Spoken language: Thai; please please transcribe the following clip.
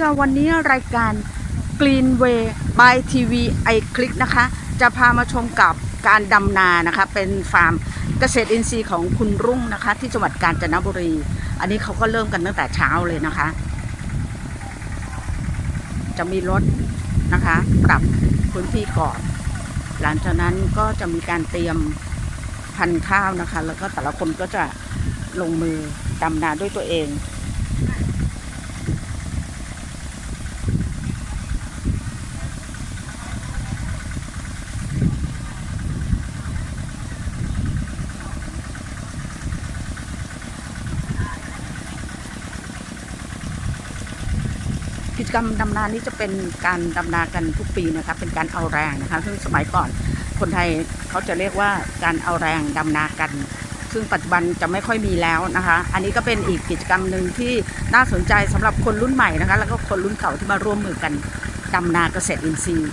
คะวันนี้รายการ Greenway by TV i Click นะคะ จะพามาชมกับการดำนานะคะ เป็นฟาร์มเกษตรอินทรีย์ของคุณรุ่งนะคะ ที่จังหวัดกาญจนบุรี อันนี้เขาก็เริ่มกันตั้งแต่เช้าเลยนะคะ จะมีรถนะคะปรับพื้นที่ก่อน หลังจากนั้นก็จะมีการเตรียมพันธุ์ข้าวนะคะ แล้วก็แต่ละคนก็จะลงมือดำนาด้วยตัวเอง กิจกรรมดำนานี้จะเป็นการดำนากันทุกปีนะคะเป็นการเอาแรงนะคะซึ่งสมัยก่อนคนไทยเขาจะเรียกว่าการเอาแรงดำนากัน ซึ่งปัจจุบันจะไม่ค่อยมีแล้วนะคะ อันนี้ก็เป็นอีกกิจกรรมหนึ่งที่น่าสนใจสำหรับคนรุ่นใหม่นะคะ แล้วก็คนรุ่นเก่าที่มาร่วมมือกันดำนาเกษตรอินทรีย์